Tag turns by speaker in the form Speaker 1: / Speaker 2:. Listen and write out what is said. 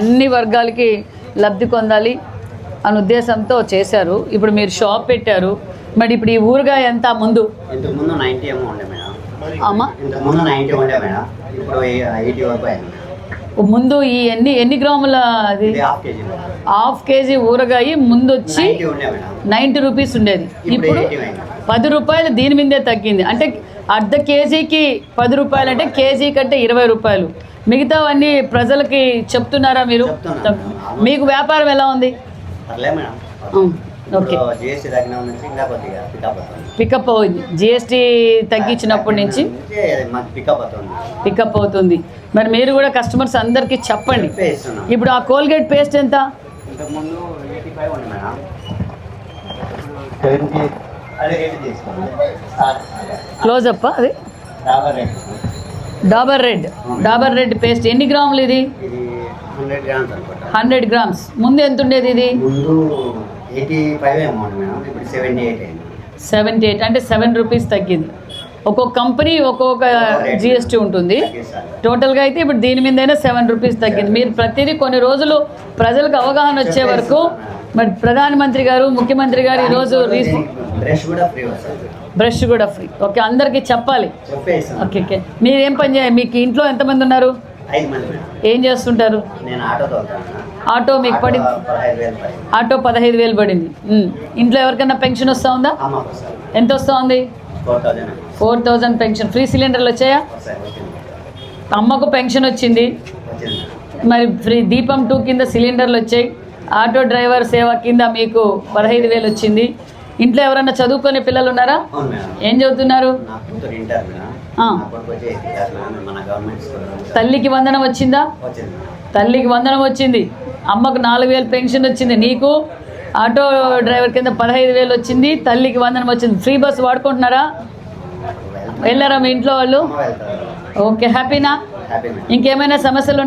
Speaker 1: అన్ని వర్గాలకి లబ్ధి పొందాలి అనే ఉద్దేశంతో చేశారు. ఇప్పుడు మీరు షాప్ పెట్టారు. మరి ఇప్పుడు ఈ ఊరుగాయ ఎంత ముందు?
Speaker 2: ముందు నైంటీ ఏమో ఉండే మేడం.
Speaker 1: అమ్మ?
Speaker 2: ఇంతకు ముందు నైంటీ ఉండే మేడం. ఇప్పుడు ఎయిటీ వరకు అయింది
Speaker 1: ముందు ఈ ఎన్ని ఎన్ని గ్రాముల అది?
Speaker 2: హాఫ్ కేజీ
Speaker 1: ఊరగాయ ముందు వచ్చి
Speaker 2: నైంటీ
Speaker 1: రూపీస్ ఉండేది.
Speaker 2: ఇప్పుడు
Speaker 1: పది రూపాయలు దీని మీదే తగ్గింది. అంటే అర్ధ కేజీకి పది రూపాయలు అంటే కేజీ కంటే ఇరవై రూపాయలు. మిగతావన్నీ ప్రజలకి చెప్తున్నారా మీరు. మీకు వ్యాపారం ఎలా ఉంది? ఓకే.
Speaker 2: ఇప్పుడు జిఎస్టీ తగ్గిన నుంచి ఇంకా కొద్దిగా పికప్ అవుతుంది.
Speaker 1: జిఎస్టీ తగ్గించినప్పటి నుంచి?
Speaker 2: మాకు పికప్ అవుతుంది.
Speaker 1: మరి మీరు కూడా కస్టమర్స్ అందరికీ చెప్పండి. ఇప్పుడు ఆ కోల్గేట్ పేస్ట్ ఎంత? క్లోజ్ అప్ అది?
Speaker 2: Dabur
Speaker 1: red Dabur red paste ఎన్ని గ్రాములు ఇది?
Speaker 2: హండ్రెడ్ గ్రామ్స్
Speaker 1: ముందు ఎంత ఉండేది ఇది?
Speaker 2: సెవెంటీ ఎయిట్
Speaker 1: అంటే సెవెన్ రూపీస్ తగ్గింది. ఒక్కొక్క కంపెనీ ఒక్కొక్క జిఎస్టీ ఉంటుంది. టోటల్గా అయితే ఇప్పుడు దీని మీదైనా సెవెన్ రూపీస్ తగ్గింది. మీరు ప్రతిదీ కొన్ని రోజులు ప్రజలకు అవగాహన వచ్చే వరకు మరి ప్రధానమంత్రి గారు ముఖ్యమంత్రి గారు ఈరోజు
Speaker 2: బ్రష్ కూడా ఫ్రీ
Speaker 1: ఓకే అందరికీ చెప్పాలి. ఓకే ఓకే మీరు పని చేయాలి? మీకు ఇంట్లో ఎంతమంది ఉన్నారు? ఏం చేస్తుంటారు?
Speaker 2: ఆటో
Speaker 1: మీకు పడింది?
Speaker 2: ఆటో పదహైదు వేలు పడింది.
Speaker 1: ఇంట్లో ఎవరికైనా పెన్షన్ వస్తూ ఉందా. ఎంత వస్తూ ఉంది?
Speaker 2: Four thousand.
Speaker 1: పెన్షన్. ఫ్రీ సిలిండర్లు వచ్చాయా? అమ్మకు పెన్షన్ వచ్చింది. మరి ఫ్రీ దీపం టూ కింద సిలిండర్లు వచ్చాయి. ఆటో డ్రైవర్ సేవ కింద మీకు పదహైదు వేలు వచ్చింది. ఇంట్లో ఎవరైనా చదువుకునే పిల్లలు ఉన్నారా? ఏం చదువుతున్నారు? తల్లికి వందనం వచ్చిందా? తల్లికి వందనం వచ్చింది. అమ్మకు నాలుగు వేలు పెన్షన్ వచ్చింది. నీకు? ఆటో డ్రైవర్ కింద పదహైదు వేలు వచ్చింది. తల్లికి వందనం వచ్చింది. ఫ్రీ బస్ వాడుకుంటున్నారా? వెళ్ళారా మీ ఇంట్లో వాళ్ళు? ఓకే హ్యాపీనా? ఇంకేమైనా సమస్యలు